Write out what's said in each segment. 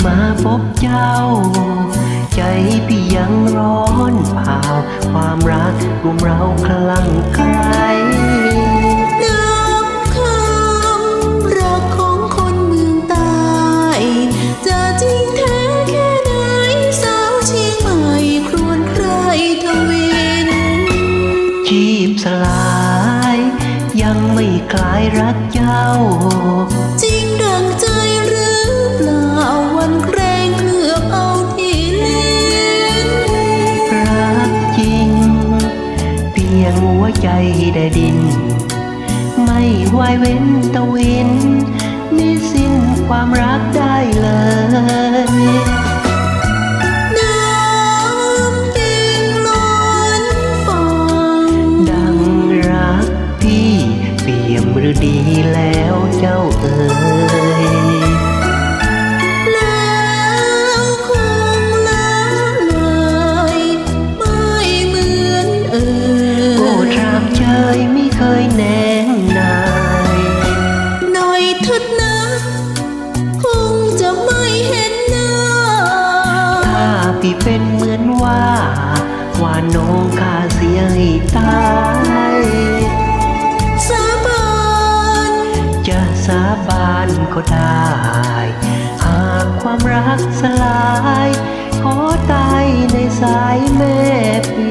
่มาพบเจ้า ใจพี่ยังร้อนเผาความรักกลุ่มเราคลั่งไคล้นับคำรักของคนเมืองใต้จะจริงแท้แค่ไหนสาวชียงใหม่ครวญใครทวินชีพสลาย ยังไม่คลายรักเจ้า จริงด หัวใจแดดิน ไม่ไหวเว้นตะวินนี่สิ้นความรักได้เลยน้ำปิงล้นฟังดังรักพี่เปี่ยมหรือดีแล้วเจ้าเอ๋ย ที่เป็นเหมือนว่า ว่าน้องข้าเสียให้ตายสาบานจะสาบานก็ได้ หากความรักสลาย ขอตายในสายแม่พิ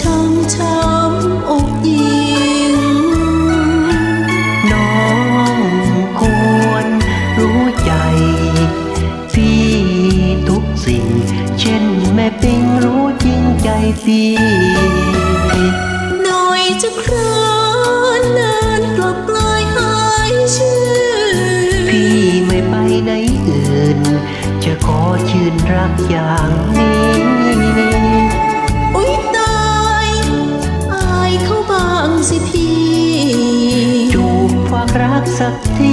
ช้ำช้ำอกยิงน้องควรรู้ใจ พี่ทุกสิ่ง เช่นแม่ปิงรู้จริงใจพี่หน่อยจะครานนานกลับกลายหายชื่อ พี่ไม่ไปไหนอื่น จะขอชื่นรักอย่างนี้ อา